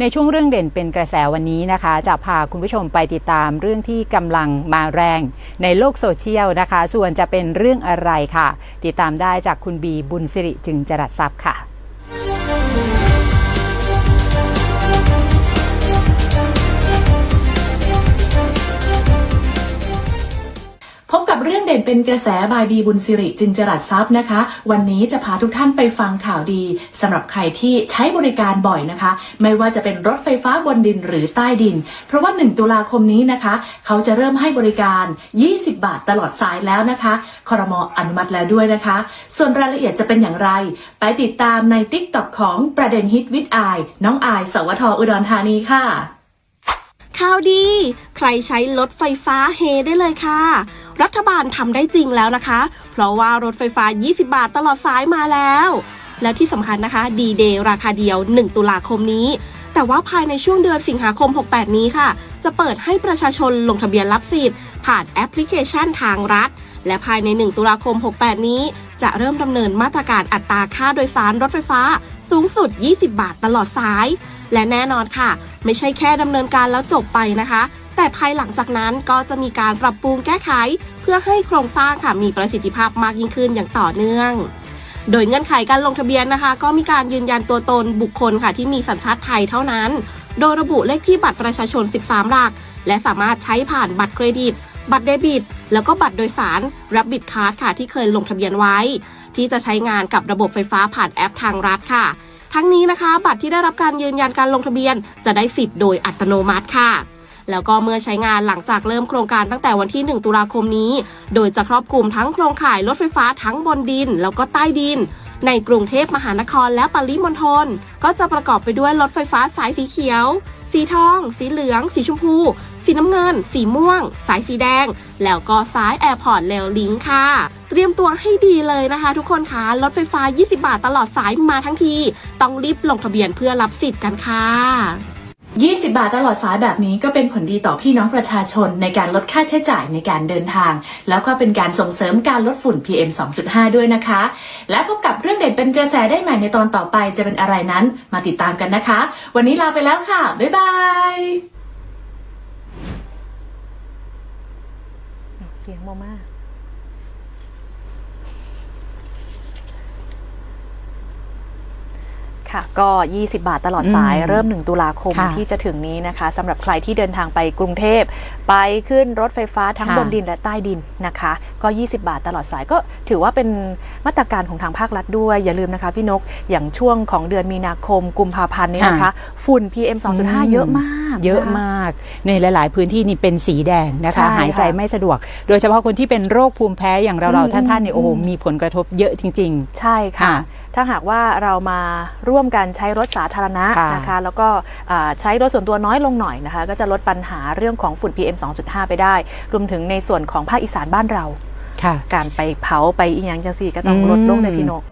ในช่วงเรื่องเด่นเป็นกระแสวันนี้นะคะ จะพาคุณผู้ชมไปติดตามเรื่องที่กำลังมาแรงในโลกโซเชียลนะคะ ส่วนจะเป็นเรื่องอะไรค่ะ ติดตามได้จากคุณบีบุญสิริจึงจรัสทรัพย์ค่ะ เรื่องเด่นเป็นกระแสบายบีบุญสิริจินจรัสทรัพย์นะคะ วันนี้จะพาทุกท่านไปฟังข่าวดีสำหรับใครที่ใช้บริการบ่อยนะคะ ไม่ว่าจะเป็นรถไฟฟ้าบนดินหรือใต้ดิน เพราะว่า 1 ตุลาคมนี้นะคะ เขาจะเริ่มให้บริการ 20 บาทตลอดสายแล้วนะคะคอรมออนุมัติแล้วด้วยนะคะ ส่วนรายละเอียดจะเป็นอย่างไร ไปติดตามในติ๊กต็อกของประเด็นฮิตวิดอาน้องอายสวทอุดรธานีค่ะข่าวดี ใครใช้รถไฟฟ้าเฮได้เลยค่ะ รัฐบาลทำได้จริงแล้วนะคะ เพราะว่ารถไฟฟ้า 20 บาทตลอดสายมาแล้ว และที่สำคัญนะคะดีเดย์ราคาเดียว 1 ตุลาคมนี้ แต่ว่าภายในช่วงเดือนสิงหาคม 68 นี้ค่ะ จะเปิดให้ประชาชนลงทะเบียนรับสิทธิ์ ผ่านแอปพลิเคชันทางรัฐ และภายใน 1 ตุลาคม 68 นี้ จะเริ่มดำเนินมาตรการอัตราค่าโดยสารรถไฟฟ้าสูงสุด 20 บาทตลอดสาย และแน่นอนค่ะ ไม่ใช่แค่ดำเนินการแล้วจบไปนะคะ แต่ภายหลังจากนั้นก็จะมีการปรับปรุงแก้ไข เพื่อให้โครงสร้างค่ะมีประสิทธิภาพมากยิ่งขึ้นอย่างต่อเนื่อง โดยเงื่อนไขการลงทะเบียนนะคะ ก็มีการยืนยันตัวตนบุคคลค่ะที่มีสัญชาติไทยเท่านั้น โดยระบุเลขที่บัตรประชาชน 13 หลัก และสามารถใช้ผ่านบัตรเครดิต บัตรเดบิต แล้วก็บัตรโดยสาร Rabbit Card ค่ะที่เคยลงทะเบียนไว้ ที่จะใช้งานกับระบบไฟฟ้าผ่านแอปทางรัฐค่ะ ทั้งนี้นะคะ บัตรที่ได้รับการยืนยันการลงทะเบียน จะได้สิทธิ์โดยอัตโนมัติค่ะ แล้วก็เมื่อใช้งานหลังจากเริ่มโครงการตั้งแต่วันที่ 1 ตุลาคมนี้ โดยจะครอบคลุมทั้งโครงข่ายรถไฟฟ้าทั้งบนดิน แล้วก็ใต้ดิน ในกรุงเทพมหานครและปริมณฑลก็จะประกอบไปด้วยรถไฟฟ้าสายสีเขียว สีทอง สีเหลือง สีชมพู สีน้ำเงิน สีม่วง สายสีแดง แล้วก็สายแอร์พอร์ตเรลลิงค่ะเตรียมตัวให้ดีเลยนะคะ ทุกคนคะรถไฟฟ้า 20 บาทตลอดสายมาทั้งที ต้องรีบลงทะเบียนเพื่อรับสิทธิ์กันค่ะ 20 บาทตลอดสายแบบนี้ก็เป็นผลดีต่อพี่น้องประชาชนในการลดค่าใช้จ่ายในการเดินทาง แล้วก็เป็นการส่งเสริมการลดฝุ่น PM 2.5 ด้วยนะคะ และพบกับเรื่องเด่นเป็นกระแสได้ใหม่ในตอนต่อไปจะเป็นอะไรนั้นมาติดตามกันนะคะ วันนี้ลาไปแล้วค่ะ บ๊ายบายเสียงโมมากค่ะ ก็ 20 บาทตลอดสายอืมเริ่ม 1 ตุลาคมค่ะที่จะถึงนี้นะคะสำหรับใครที่เดินทางไปกรุงเทพ ไปขึ้นรถไฟฟ้าทั้งค่ะ บนดินและใต้ดินนะคะ ก็ 20 บาทตลอดสายก็ถือว่าเป็นมาตรการของทางภาครัฐด้วย อย่าลืมนะคะพี่นกอย่างช่วงของเดือนมีนาคมกุมภาพันธ์นี้นะคะ ฝุ่น PM 2.5 เยอะมาก เยอะนคมาก ในหลาย ๆ พื้นที่นี่เป็นสีแดงนะใช่คะ ค่ะหายใจไม่สะดวก โดยเฉพาะคนที่เป็นโรคภูมิแพ้อย่างเรา อืเรามท่านท่าน ๆ เนี่ยโอ้โหอืมมีผลกระทบเยอะจริง ใช่ค่ะ ค่ะ ถ้าหากว่าเรามาร่วมกันใช้รถสาธารณะะนะคะ แล้วก็ใช้รถส่วนตัวน้อยลงหน่อยนะคะ ก็จะลดปัญหาเรื่องของฝุ่น PM 2.5 ไปได้ รวมถึงในส่วนของภาคอีสานบ้านเราการไปเผาไปอีหยังจังสีก็ต้องลดลงในพี่นก